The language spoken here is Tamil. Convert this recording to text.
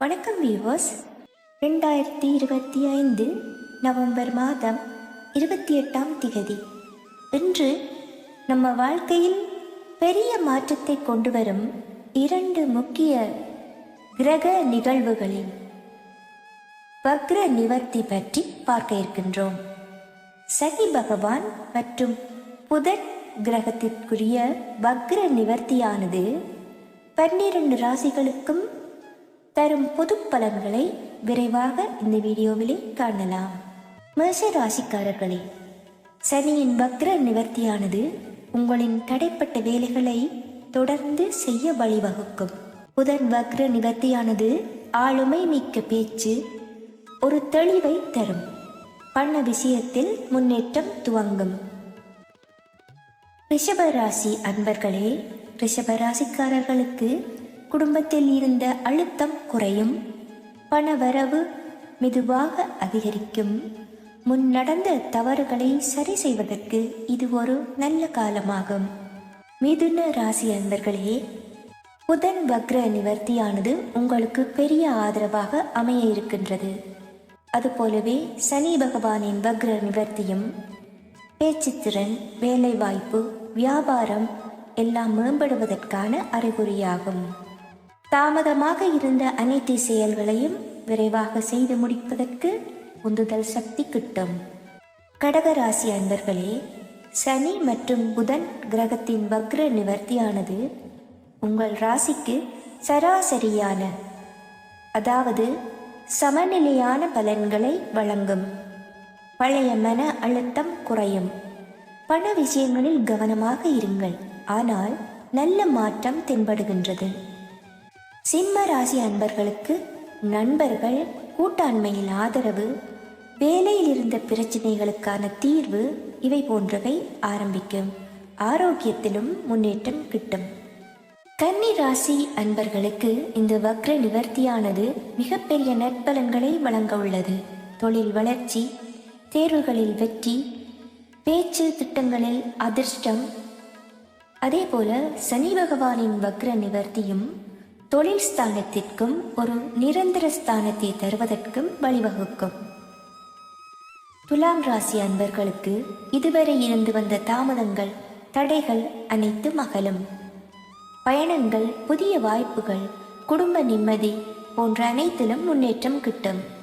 வணக்கம் வியூவர்ஸ் ரெண்டாயிரத்தி இருபத்தி ஐந்து நவம்பர் மாதம் இருபத்தி எட்டாம் திகதி. இன்று நம்ம வாழ்க்கையில் பெரிய மாற்றத்தை கொண்டு வரும் இரண்டு முக்கிய கிரக நிகழ்வுகளின் வக்ர நிவர்த்தி பற்றி பார்க்க இருக்கின்றோம். சனி பகவான் மற்றும் புதன் கிரகத்திற்குரிய வக்ர நிவர்த்தியானது பன்னிரண்டு ராசிகளுக்கும் தரும் பொது பலன்களை விரைவாக இந்த வீடியோவிலே காணலாம். மேஷ ராசிக்காரர்களே சனியின் வக்ர நிவர்த்தியானது உங்களின் தடைப்பட்ட வேலைகளை தொடர்ந்து செய்ய வழிவகுக்கும். புதன் வக்ர நிவர்த்தியானது ஆளுமை மிக்க பேச்சு ஒரு தெளிவை தரும். பண்ண விஷயத்தில் முன்னேற்றம் துவங்கும். ரிஷப ராசி அன்பர்களே ரிஷப ராசிக்காரர்களுக்கு குடும்பத்தில் இருந்த அழுத்தம் குறையும். பணவரவு மெதுவாக அதிகரிக்கும். முன் நடந்த தவறுகளை சரி செய்வதற்கு இது ஒரு நல்ல காலமாகும். மிதுன ராசி அன்பர்களே புதன் வக்ர நிவர்த்தியானது உங்களுக்கு பெரிய ஆதரவாக அமைய இருக்கின்றது. அதுபோலவே சனி பகவானின் வக்ர நிவர்த்தியும் பேச்சுத்திறன் வேலைவாய்ப்பு வியாபாரம் எல்லாம் மேம்படுவதற்கான அறிகுறியாகும். தாமதமாக இருந்த அனைத்து செயல்களையும் விரைவாக செய்து முடிப்பதற்கு உந்துதல் சக்தி கிட்டும். கடகராசி அன்பர்களே சனி மற்றும் புதன் கிரகத்தின் வக்ர நிவர்த்தியானது உங்கள் ராசிக்கு சராசரியான அதாவது சமநிலையான பலன்களை வழங்கும். பழைய மன அழுத்தம் குறையும். பண விஷயங்களில் கவனமாக இருங்கள். ஆனால் நல்ல மாற்றம் தென்படுகின்றது. சிம்ம ராசி அன்பர்களுக்கு நண்பர்கள் கூட்டாண்மையில் ஆதரவு வேலையில் இருந்த பிரச்சனைகளுக்கான தீர்வு இவை போன்றவை ஆரம்பிக்கும். ஆரோக்கியத்திலும் முன்னேற்றம் கிட்டும். கன்னி ராசி அன்பர்களுக்கு இந்த வக்ர நிவர்த்தியானது மிகப்பெரிய நற்பலன்களை வழங்க உள்ளது. தொழில் வளர்ச்சி தேர்வுகளில் வெற்றி பேச்சு திட்டங்களில் அதிர்ஷ்டம். அதேபோல சனி பகவானின் வக்ர நிவர்த்தியும் தொழில் ஸ்தானத்திற்கும் ஒரு நிரந்தர ஸ்தானத்தை தருவதற்கும் வழிவகுக்கும். துலாம் ராசி அன்பர்களுக்கு இதுவரை இருந்து வந்த தாமதங்கள் தடைகள் அனைத்தும் அகலும். பயணங்கள் புதிய வாய்ப்புகள் குடும்ப நிம்மதி போன்ற அனைத்திலும் முன்னேற்றம் கிட்டும்.